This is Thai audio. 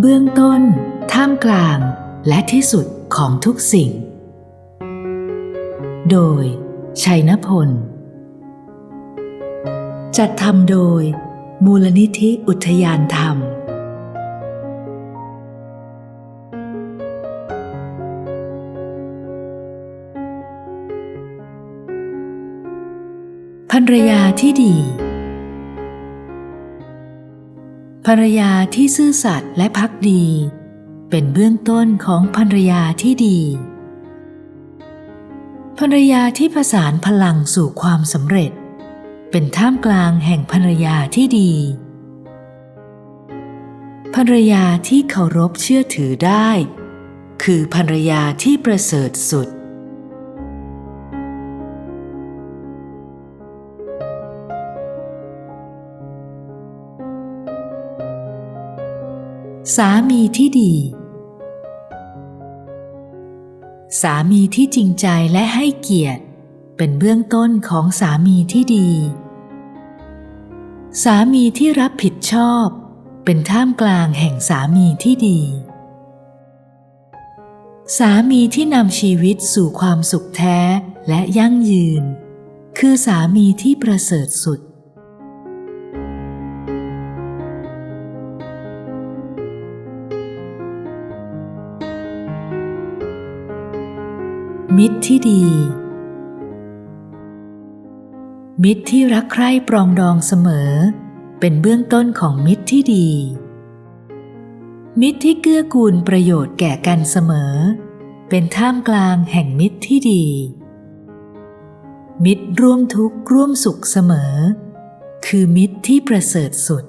เบื้องต้น ท่ามกลาง และที่สุดของทุกสิ่ง โดย ชัยนพล จัดทำโดย มูลนิธิอุทยานธรรมภรรยาที่ดี ภรรยาที่ซื่อสัตย์และพักดี เป็นเบื้องต้นของภรรยาที่ดี ภรรยาที่ผสานพลังสู่ความสำเร็จ เป็นท่ามกลางแห่งภรรยาที่ดี ภรรยาที่เคารพเชื่อถือได้ คือภรรยาที่ประเสริฐสุด สามีที่ดี สามีที่จริงใจและให้เกียรติ เป็นเบื้องต้นของสามีที่ดี สามีที่รับผิดชอบ เป็นท่ามกลางแห่งสามีที่ดี สามีที่นำชีวิตสู่ความสุขแท้และยั่งยืน คือสามีที่ประเสริฐสุด มิตรที่ดี มิตรที่รักใคร่ปรองดองเสมอ เป็นเบื้องต้นของมิตรที่ดี มิตรที่เกื้อกูลประโยชน์แก่กันเสมอ เป็นท่ามกลางแห่งมิตรที่ดี มิตรร่วมทุกข์ร่วมสุขเสมอ คือมิตรที่ประเสริฐสุด